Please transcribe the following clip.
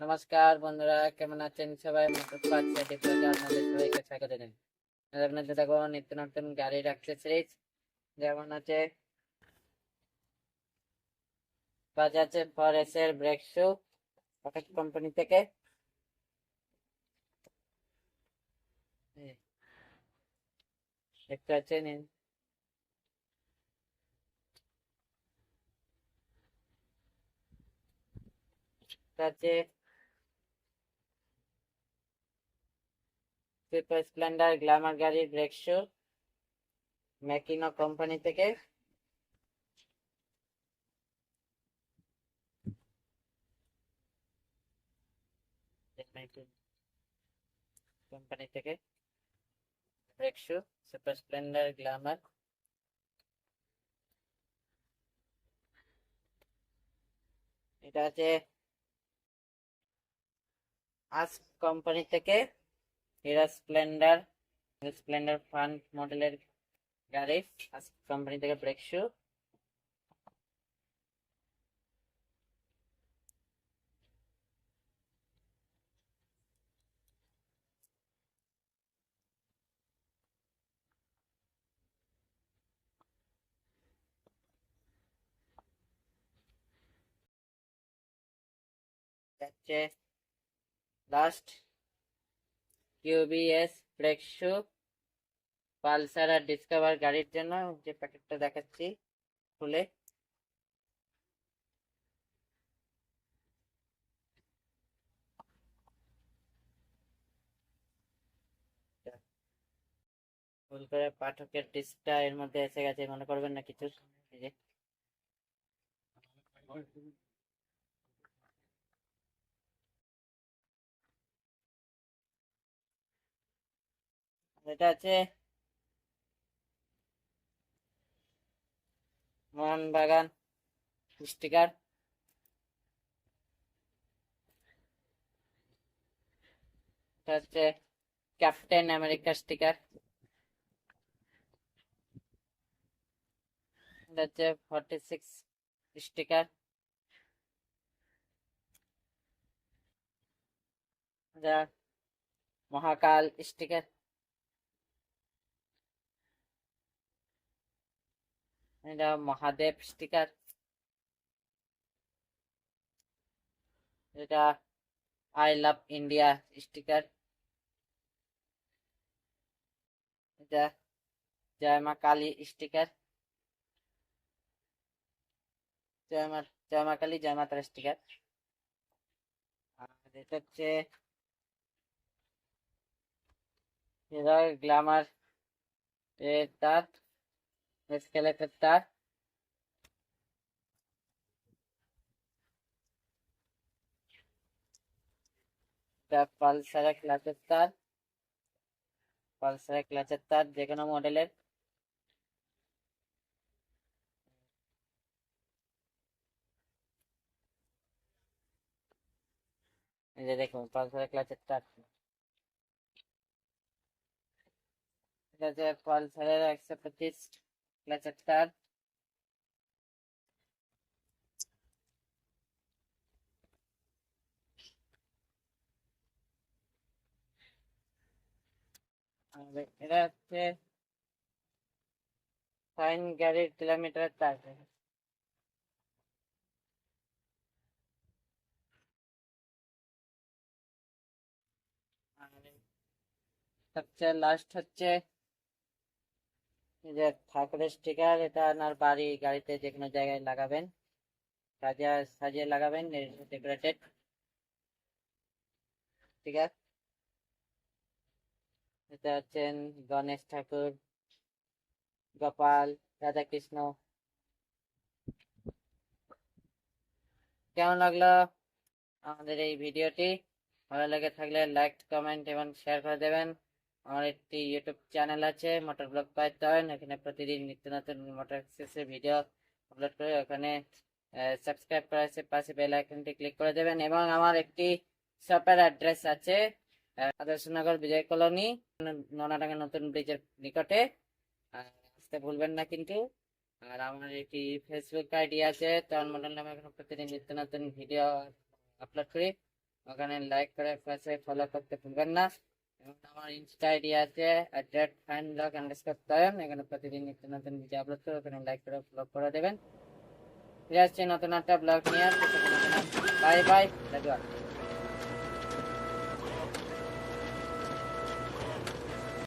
নমস্কার বন্ধুরা, কেমন আছেন সবাই? আপনাদের সবাইকে স্বাগত জানাই। আপনাদের দেখো, নিত্য নতুন যেমন আছে বাজাজ ফরেস এর ব্রেক শু পকেট কোম্পানি থেকে। দেখতে পাচ্ছেন? এই এটা সুপার স্প্লেন্ডার গ্ল্যামার গাড়ির ব্রেক শু ম্যাকিনো কোম্পানি থেকে। কোম্পানি থেকে। Brake shoe Super Splendor Glamour এটা আছে আস কোম্পানি থেকে। হিরো স্প্লেন্ডার স্প্লেন্ডার ফ্রন্ট মডেলের গাড়ি আস কোম্পানি থেকে ব্রেক শু যাচ্ছে লাস্ট কিউবিএস শু পালসার আর ডিসকভার গাড়ির জন্য যে প্যাকেটটা দেখাচ্ছি খুলে। ভুল করে পাঠকের ডিস্কটা এর মধ্যে এসে গেছে, মনে করবেন না কিছু। এটা আছে মোহনবাগান স্টিকার এটা হচ্ছে ক্যাপ্টেন আমেরিকা স্টিকার। এটা হচ্ছে forty six sticker. Mahakal sticker. এটা মহাদেব স্টিকার এটা আই লাভ ইন্ডিয়া স্টিকার এটা জয় মা কালী স্টিকার জয় মা জয় মা কালী জয় মাতার স্টিকার আর এটা হচ্ছে এটা গ্ল্যামার এর তার স্কেলেটের তার এটা পালসারের ক্লাচের তার পালসারের ক্লাচের তার যে মডেলের এই যে দেখুন পালসারের ক্লাচের তার এটা যে পালসারের একশো পঁচিশ। ক্লাচের তার আর এটা হচ্ছে সাইন গাড়ির কিলোমিটার তার আর সবচেয়ে লাস্ট হচ্ছে এই যে ঠাকুরের স্টিকার এটা আপনার বাড়ি, গাড়িতে যে কোনো জায়গায় লাগাবেন। সাজিয়ে সাজিয়ে লাগাবেন ডেকোরেটেড ঠিক আছে? এটা হচ্ছেন গণেশ ঠাকুর, গোপাল, রাধাকৃষ্ণ। কেমন লাগল আমাদের এই ভিডিওটি? ভালো লেগে থাকলে লাইক কমেন্ট এবং শেয়ার করে দেবেন। আমার একটি ইউটিউব চ্যানেল আছে মোটর ব্লগ পাইথন এখানে প্রতিদিন নিত্য নতুন মোটর এক্সেসের ভিডিও আপলোড করে ওখানে সাবস্ক্রাইব করে আছে, পাশে বেল আইকনটি ক্লিক করে দেবেন এবং আমার একটি শপের অ্যাড্রেস আছে আদর্শনগর বিজয় কলোনি, নোনাডাঙ্গা নতুন ব্রিজের নিকটে আসতে ভুলবেন না কিন্তু, আর আমার একটি ফেসবুক আইডি আছে তখন মডেল নামে এখন প্রতিদিন নিত্য নতুন ভিডিও আপলোড করি, ওখানে লাইক করে পাশে ফলো করতে ভুলবেন না। আমার ইনস্টা আইডি আছে ফাইন ব্লগ এখানে প্রতিদিন নতুন করে লাইক করে করে দেবেন। নতুন একটা ব্লগ নিয়ে বাই বাই